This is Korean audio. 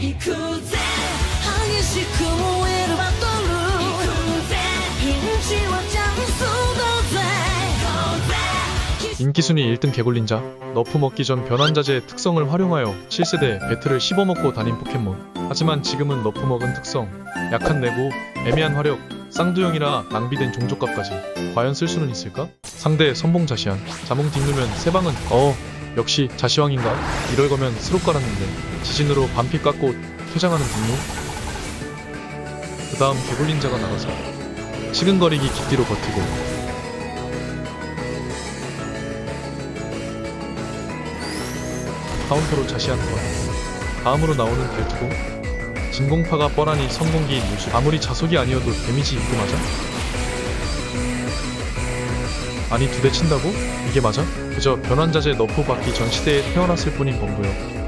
行くぜ激しく燃えるバトル行くぜピンチはチャンスだぜ行こうぜ 인기 순위 1등 개굴린자 너프 먹기 전 변환자재의 특성을 활용하여 7세대 배틀을 씹어먹고 다닌 포켓몬 하지만 지금은 너프 먹은 특성 약한 내구, 애매한 화력, 쌍두형이라 낭비된 종족값까지 과연 쓸 수는 있을까? 상대 선봉 자시한 자몽 뒷누면 세방은 어 역시 자시왕인가? 이럴 거면 스로 깔았는데. 지진으로 반피 깎고 퇴장하는 분노 그 다음 개굴린자가 나가서 시근거리기 기띠로 버티고. 카운터로 자시하는 것 다음으로 나오는 벨트고. 진공파가 뻔하니 성공기인 유수 아무리 자속이 아니어도 데미지 입금하자? 아니 두 대 친다고? 이게 맞아? 그저 변환자재 너프 받기 전 시대에 태어났을 뿐인 범고요